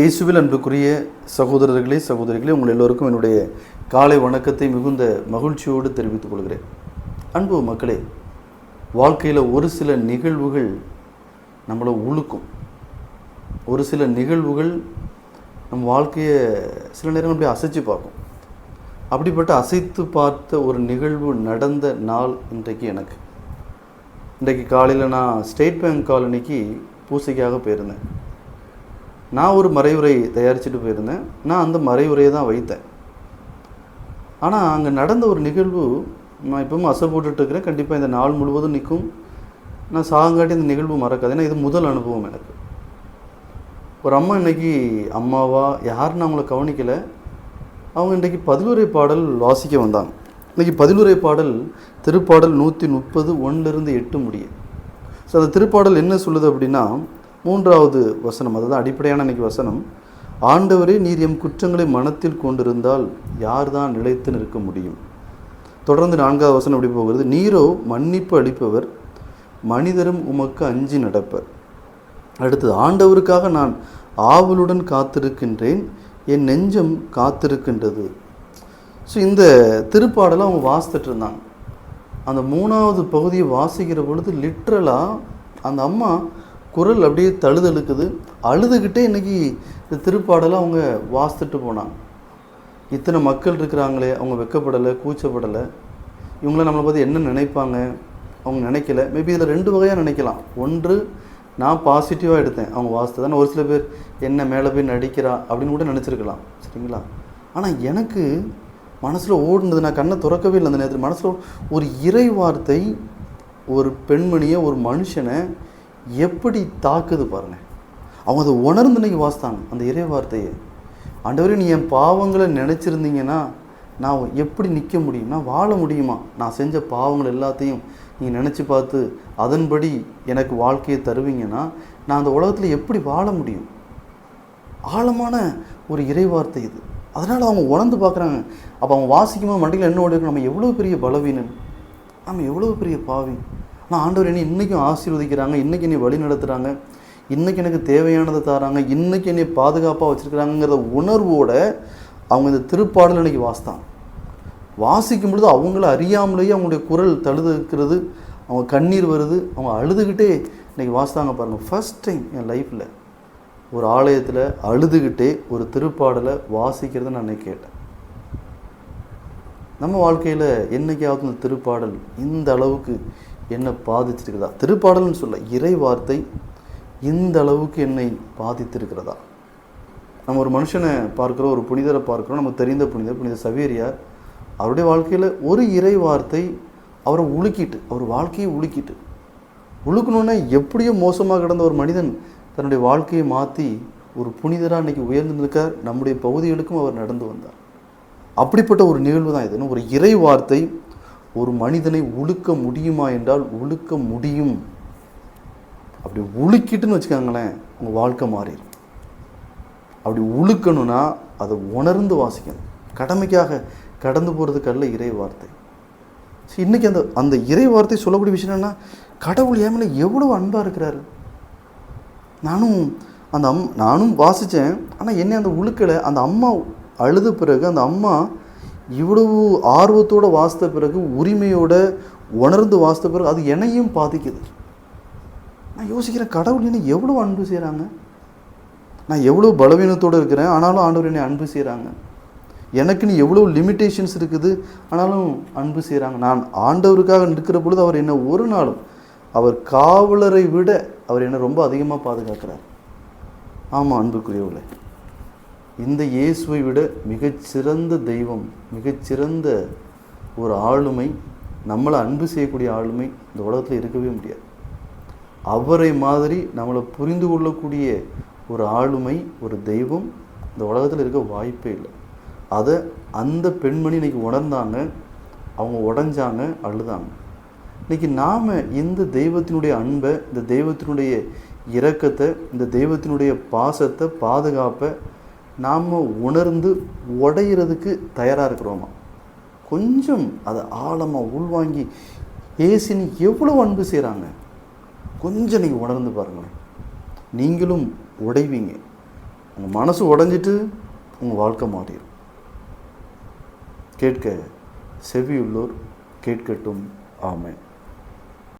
இயேசுவில் அன்புக்குரிய சகோதரர்களே சகோதரிகளே உங்கள் எல்லோருக்கும் என்னுடைய காலை வணக்கத்தை மிகுந்த மகிழ்ச்சியோடு தெரிவித்துக் கொள்கிறேன். அன்பு மக்களே வாழ்க்கையில் ஒரு சில நிகழ்வுகள் நம்மளை உழுக்கும் ஒரு சில நிகழ்வுகள் நம் வாழ்க்கையை சில நேரம் அப்படியே அசைச்சு பார்க்கும். அப்படிப்பட்ட அசைத்து பார்த்த ஒரு நிகழ்வு நடந்த நாள் இன்றைக்கு எனக்கு. இன்றைக்கு காலையில் நான் ஸ்டேட் பேங்க் காலனிக்கு பூசைக்காக போயிருந்தேன். நான் ஒரு மறைவுரை தயாரிச்சுட்டு போயிருந்தேன். நான் அந்த மறைவுரையை தான் வைத்தேன். ஆனால் அங்கே நடந்த ஒரு நிகழ்வு நான் இப்பவும் அசை போட்டுட்டு இருக்கிறேன். கண்டிப்பாக இந்த நாள் முழுவதும் நிற்கும். நான் சாகங்காட்டி இந்த நிகழ்வு மறக்காது. ஏன்னா இது முதல் அனுபவம் எனக்கு. ஒரு அம்மா இன்னைக்கு அம்மாவா? யாருன்னு அவங்கள கவனிக்கலை. அவங்க இன்றைக்கி பதிலுரை பாடல் வாசிக்க வந்தாங்க. இன்றைக்கி பதிலுரை பாடல் திருப்பாடல் நூற்றி முப்பது ஒன்றிலிருந்து எட்டு முடியும் ஸோ அந்த திருப்பாடல் என்ன சொல்லுது அப்படின்னா மூன்றாவது வசனம் அதுதான் அடிப்படையான இன்னைக்கு வசனம் ஆண்டவரே நீர் எம் குற்றங்களை மனத்தில் கொண்டிருந்தால் யார் தான் நிலைத்து நிற்க முடியும்? தொடர்ந்து நான்காவது வசனம் எப்படி போகிறது? நீரோ மன்னிப்பு அளிப்பவர் மனிதரும் உமக்கு அஞ்சி நடப்பர். அடுத்தது ஆண்டவருக்காக நான் ஆவலுடன் காத்திருக்கின்றேன் என் நெஞ்சம் காத்திருக்கின்றது. ஸோ இந்த திருப்பாடலை அவங்க வாசித்துட்டு இருந்தாங்க. அந்த மூணாவது பகுதியை வாசிக்கிற பொழுது லிட்ரலாக அந்த அம்மா குரல் அப்படியே தழுதழுக்குது. அழுதுகிட்டே இன்னைக்கு இந்த திருப்பாடலை அவங்க வாசித்துட்டு போனாங்க. இத்தனை மக்கள் இருக்கிறாங்களே அவங்க வெக்கப்படலை கூச்சப்படலை. இவங்கள நம்மளை பற்றி என்ன நினைப்பாங்க? அவங்க நினைக்கல. மேபி இதில் ரெண்டு வகையாக நினைக்கலாம். ஒன்று நான் பாசிட்டிவாக எடுத்தேன். அவங்க வாசித்து தானே ஒரு சில பேர் என்ன மேலே போய் நடிக்கிறா அப்படின்னு கூட நினச்சிருக்கலாம். சரிங்களா? ஆனால் எனக்கு மனசில் ஓடுனது நான் கண்ணை திறக்கவே இல்லை அந்த நேரத்தில். மனசில் ஒரு இறை வார்த்தை ஒரு பெண்மணியை ஒரு மனுஷனை எப்படி தாக்குது பாருங்க. அவங்க அதை உணர்ந்து இன்னைக்கு வாசித்தாங்க. அந்த இறை வார்த்தையை. ஆண்டவரே நீ என் பாவங்களை நினச்சிருந்தீங்கன்னா நான் எப்படி நிற்க முடியும்? நான் வாழ முடியுமா? நான் செஞ்ச பாவங்கள் எல்லாத்தையும் நீங்கள் நினச்சி பார்த்து அதன்படி எனக்கு வாழ்க்கையை தருவீங்கன்னா நான் அந்த உலகத்தில் எப்படி வாழ முடியும்? ஆழமான ஒரு இறைவார்த்தை இது. அதனால் அவங்க உணர்ந்து பார்க்குறாங்க. அப்போ அவங்க வாசிக்கும்போது மண்டியில் என்ன ஓடி நம்ம எவ்வளோ பெரிய பலவீனன்? நம்ம எவ்வளோ பெரிய பாவி ஆனால் ஆண்டவர் என்னை இன்றைக்கும் ஆசீர்வதிக்கிறாங்க இன்றைக்கி என்னை வழி நடத்துகிறாங்க இன்றைக்கி எனக்கு தேவையானதை தராங்க இன்றைக்கி என்னை பாதுகாப்பாக வச்சுருக்கிறாங்கிறத உணர்வோடு அவங்க இந்த திருப்பாடல் இன்றைக்கி வாசித்தாங்க வாசிக்கும் பொழுது அவங்கள அறியாமலேயே அவங்களுடைய குரல் தழுதுக்கிறது அவங்க கண்ணீர் வருது அவங்க அழுதுகிட்டே இன்றைக்கி வாசித்தாங்க பாருங்கள் ஃபர்ஸ்ட் டைம் என் லைஃப்பில் ஒரு ஆலயத்தில் அழுதுகிட்டே ஒரு திருப்பாடலை வாசிக்கிறத நான் கேட்டேன். நம்ம வாழ்க்கையில் என்னைக்காவது இந்த திருப்பாடல் இந்த அளவுக்கு என்னை பாதிச்சிருக்கிறதா திருப்பாடல்னு சொல்ல இறை வார்த்தை இந்த அளவுக்கு என்னை பாதித்திருக்கிறதா? நம்ம ஒரு மனுஷனை பார்க்குறோம் ஒரு புனிதரை பார்க்குறோம் நமக்கு தெரிந்த புனிதர் புனித சவேரியார் அவருடைய வாழ்க்கையில் ஒரு இறை வார்த்தை அவரை உலுக்கிட்டு அவர் வாழ்க்கையை உலுக்கிட்டு உழுக்கணுன்னா எப்படியோ மோசமாக கிடந்த ஒரு மனிதன் தன்னுடைய வாழ்க்கையை மாற்றி ஒரு புனிதராக அன்றைக்கி உயர்ந்து நிற்கார் நம்முடைய பகுதிகளுக்கும் அவர் நடந்து வந்தார். அப்படிப்பட்ட ஒரு நிகழ்வு தான் இது. ஒரு இறை வார்த்தை ஒரு மனிதனை உழுக்க முடியுமா என்றால் உழுக்க முடியும். அப்படி உழுக்கிட்டுன்னு வச்சுக்கோங்களேன் உங்கள் வாழ்க்கை மாறிடும். அப்படி உழுக்கணும்னா அதை உணர்ந்து வாசிக்கணும். கடமைக்காக கடந்து போகிறதுக்கல்ல இறை வார்த்தை சரி இன்றைக்கி அந்த அந்த இறை வார்த்தை சொல்லக்கூடிய விஷயம் என்னென்னா கடவுள் ஏமல எவ்வளோ அன்பாக இருக்கிறாரு. நானும் அந்த அம் நானும் வாசித்தேன் ஆனால் என்னை அந்த உழுக்கலை அந்த அம்மா அழுத பிறகு அந்த அம்மா இவ்வளவு ஆர்வத்தோடு வாசித்த பிறகு உரிமையோட உணர்ந்து வாசித்த பிறகு அது என்னையும் பாதிக்குது. நான் யோசிக்கிறேன் கடவுள் என்ன எவ்வளோ அன்பு செய்கிறாங்க நான் எவ்வளோ பலவீனத்தோடு இருக்கிறேன் ஆனாலும் ஆண்டவர் என்னை அன்பு செய்கிறாங்க எனக்குன்னு எவ்வளோ லிமிட்டேஷன்ஸ் இருக்குது ஆனாலும் அன்பு செய்கிறாங்க நான் ஆண்டவருக்காக நிற்கிற பொழுது அவர் என்னை ஒரு நாளும் அவர் காவலரை விட அவர் என்னை ரொம்ப அதிகமாக பாதுகாக்கிறார். ஆமாம் அன்புக்குரியவர்களே. இந்த இயேசுவை விட மிகச்சிறந்த தெய்வம் மிகச்சிறந்த ஒரு ஆளுமை நம்மளை அன்பு செய்யக்கூடிய ஆளுமை இந்த உலகத்தில் இருக்கவே முடியாது. அவரை மாதிரி நம்மளை புரிந்து கொள்ளக்கூடிய ஒரு ஆளுமை ஒரு தெய்வம் இந்த உலகத்தில் இருக்க வாய்ப்பே இல்லை. அதை அந்த பெண்மணி இன்னைக்கு உணர்ந்தாங்க அவங்க உடஞ்சாங்க அழுதாங்க. இன்னைக்கு நாம் இந்த தெய்வத்தினுடைய அன்பை இந்த தெய்வத்தினுடைய இரக்கத்தை இந்த தெய்வத்தினுடைய பாசத்தை பாதுகாப்பை நாம் உணர்ந்து உடையிறதுக்கு தயாராக இருக்கிறோமா? கொஞ்சம் அதை ஆழமாக உள்வாங்கி ஏசினி எவ்வளோ அன்பு செய்கிறாங்க கொஞ்சம் நீங்கள் உணர்ந்து பாருங்களேன். நீங்களும் உடைவீங்க. உங்கள் மனசு உடஞ்சிட்டு உங்கள் வாழ்க்கை மாறிடும். கேட்க செவியுள்ளோர் கேட்கட்டும். ஆமை